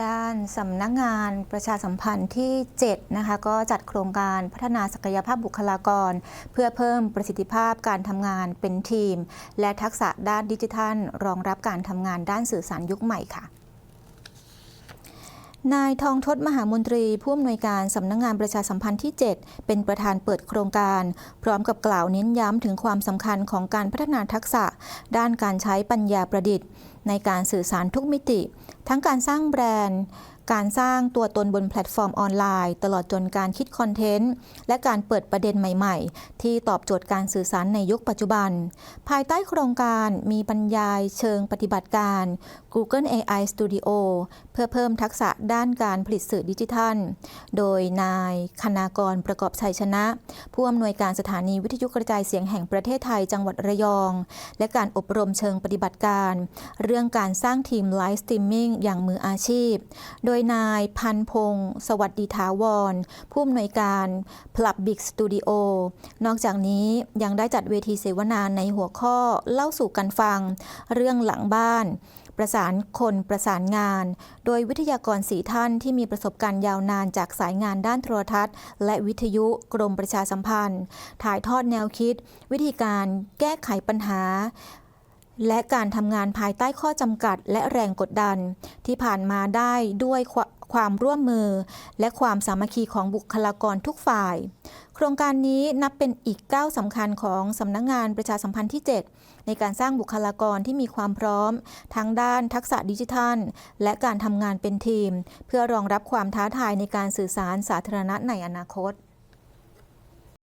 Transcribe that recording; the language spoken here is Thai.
ด้านสำนักงานประชาสัมพันธ์ที่ 7 นะคะ ก็จัดโครงการพัฒนาศักยภาพบุคลากร เพื่อเพิ่มประสิทธิภาพการทำงานเป็นทีม และทักษะด้านดิจิทัล รองรับการทำงานด้านสื่อสารยุคใหม่ค่ะนายทองทศมหามนตรีผู้อำนวยการสำนักงงานประชาสัมพันธ์ที่ 7 เป็นประธานเปิดโครงการ พร้อมกับกล่าวเน้นย้ำถึงความสำคัญของการพัฒนาทักษะ ด้านการใช้ปัญญาประดิษฐ์ในการสื่อสารทุกมิติ ทั้งการสร้างแบรนด์ การสร้างตัวตนบนแพลตฟอร์มออนไลน์ ตลอดจนการคิดคอนเทนต์ และการเปิดประเด็นใหม่ๆ ที่ตอบโจทย์การสื่อสารในยุคปัจจุบัน ภายใต้โครงการมีบรรยายเชิงปฏิบัติการ Google AI Studio เพื่อเพิ่มทักษะด้านการผลิตสื่อดิจิทัล โดยนายคณากรประกอบชัยชนะ ผู้อำนวยการสถานีวิทยุกระจายเสียงแห่งประเทศไทยจังหวัดระยอง และการอบรมเชิงปฏิบัติการเรื่ื่องการสร้างทีมไลฟ์สตรีมมิ่งอย่างมืออาชีพ โดยนายพันพงศ์สวัสดิถาวร ผู้อำนวยการพลับบิกสตูดิโอนอกจากนี้ยังได้จัดเวทีเสวนาในหัวข้อเล่าสู่กันฟัง เรื่องหลังบ้าน ประสานคนประสานงาน โดยวิทยากรสีท่านที่มีประสบการณ์ยาวนานจากสายงานด้านโทรทัศน์ และวิทยุกรมประชาสัมพันธ์ ถ่ายทอดแนวคิด วิธีการแก้ไขปัญหา และการทำงานภายใต้ข้อจำกัดและแรงกดดัน ที่ผ่านมาได้ด้วยควความร่วมมือ และความสามัคคีของบุคลากรทุกฝ่าย โครงการนี้นับเป็นอีกก้าวสำคัญของสำนักงงานประชาสัมพันธ์ที่ 7 ในการสร้างบุคลากรที่มีความพร้อม ทั้งด้านทักษะดิจิทัล และการทำงานเป็นทีม เพื่อรองรับความท้าทายในการสื่อสารสาธารณะในอนาคต